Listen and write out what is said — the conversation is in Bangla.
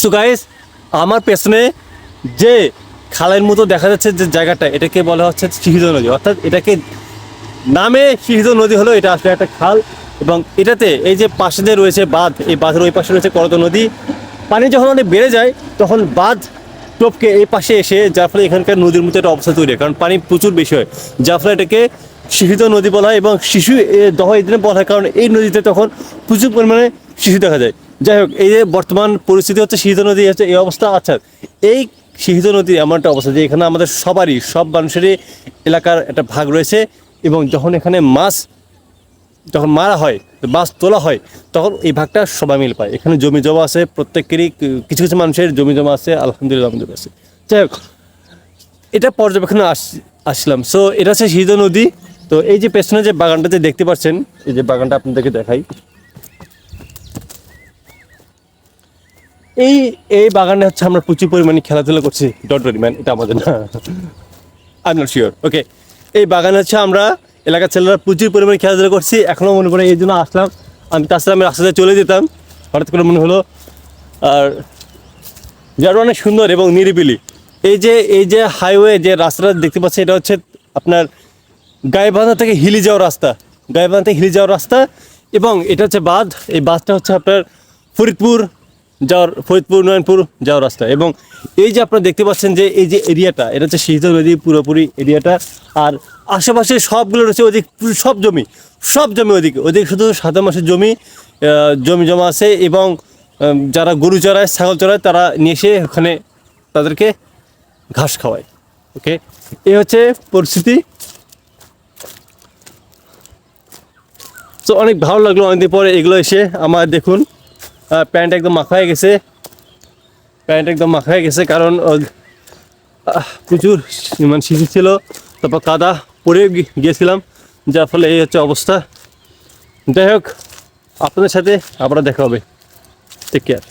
সো গাইস আমার পেছনে যে খালের মতো দেখা যাচ্ছে যে জায়গাটা, এটাকে বলা হচ্ছে শিহিদ নদী। অর্থাৎ এটাকে নামে শিহিদ নদী হলো, এটা আসলে একটা খাল। এবং এটাতে এই যে পাশে যে রয়েছে বাঁধ, এই বাঁধের ওই পাশে রয়েছে করত নদী। পানি যখন অনেক বেড়ে যায়, তখন বাঁধ টপকে এই পাশে এসে, যার ফলে এখানকার নদীর মতো একটা অবস্থা তৈরি হয়, কারণ পানি প্রচুর বেশি হয়। যার ফলে এটাকে শিশিত নদী বলা হয় এবং শিশু দহ এই দিনে বলা হয়, কারণ এই নদীতে তখন প্রচুর পরিমাণে শিশু দেখা যায়। যাই হোক, এই যে বর্তমান পরিস্থিতি হচ্ছে শিহিত নদী, হচ্ছে এই অবস্থা। আচ্ছা এই শিহিত নদী এমন একটা অবস্থা যে এখানে আমাদের সবারই, সব মানুষেরই এলাকার একটা ভাগ রয়েছে এবং যখন এখানে মাছ যখন মারা হয়, মাছ তোলা হয়, তখন এই ভাগটা সবাই মিল পায়। এখানে জমি জমা আছে, প্রত্যেকেরই কিছু কিছু মানুষের জমি জমা আছে, আলহামদুলিল্লাহ আলহামদুলিল্লাহ আছে। যাই হোক, এটা পর্যবেক্ষণে আস, আসলাম। সো এটা হচ্ছে শীত নদী। তো এই যে পেছনে যে বাগানটা যে দেখতে পাচ্ছেন, এই যে বাগানটা আপনাদেরকে দেখাই। এই এই বাগানে হচ্ছে আমরা প্রচুর পরিমাণে খেলাধুলা করছি। ডট ম্যান এটা আমাদের না। আই নট শিওর ওকে এই বাগানে হচ্ছে আমরা এলাকার ছেলেরা প্রচুর পরিমাণে খেলাধুলা করছি। এখনও মনে পড়ে এই জন্য আসলাম। আমি তাছাড়া আমি রাস্তাতে চলে যেতাম। হঠাৎ করে মনে হলো, আর যার অনেক সুন্দর এবং নিরিবিলি। এই যে এই যে হাইওয়ে যে রাস্তাটা দেখতে পাচ্ছি এটা হচ্ছে আপনার গাইবান্ধা থেকে হিলি যাওয়ার রাস্তা। গাইবান্ধা থেকে হিলি যাওয়ার রাস্তা এবং এটা হচ্ছে বাঁধ। এই বাঁধটা হচ্ছে আপনার ফরিদপুর যাওয়ার ফরিদপুর, নয়নপুর যাওয়ার রাস্তা। এবং এই যে আপনারা দেখতে পাচ্ছেন যে এই যে এরিয়াটা, এটা হচ্ছে শীত নদী পুরোপুরি এরিয়াটা। আর আশেপাশে সবগুলো রয়েছে ওদিক, সব জমি সব জমি ওদিকে। ওদিকে শুধু সাদা মাসের জমি জমি জমা আছে এবং যারা গরু চড়ায়, ছাগল চড়ায়, তারা নিয়ে এসে ওখানে তাদেরকে ঘাস খাওয়ায়। ওকে এই হচ্ছে পরিস্থিতি। তো অনেক ভালো লাগল অনেকদিন পরে এগুলো এসে আমার দেখুন। প্যান্ট একদম মাখা হয়ে গেছে। প্যান্ট একদম মাখা হয়ে গেছে কারণ প্রচুর মানে শিশু ছিল। তারপর কাদা পরে গিয়েছিলাম। যার ফলে এই হচ্ছে অবস্থা। যাই হোক, আপনাদের সাথে আবার দেখা হবে। Take care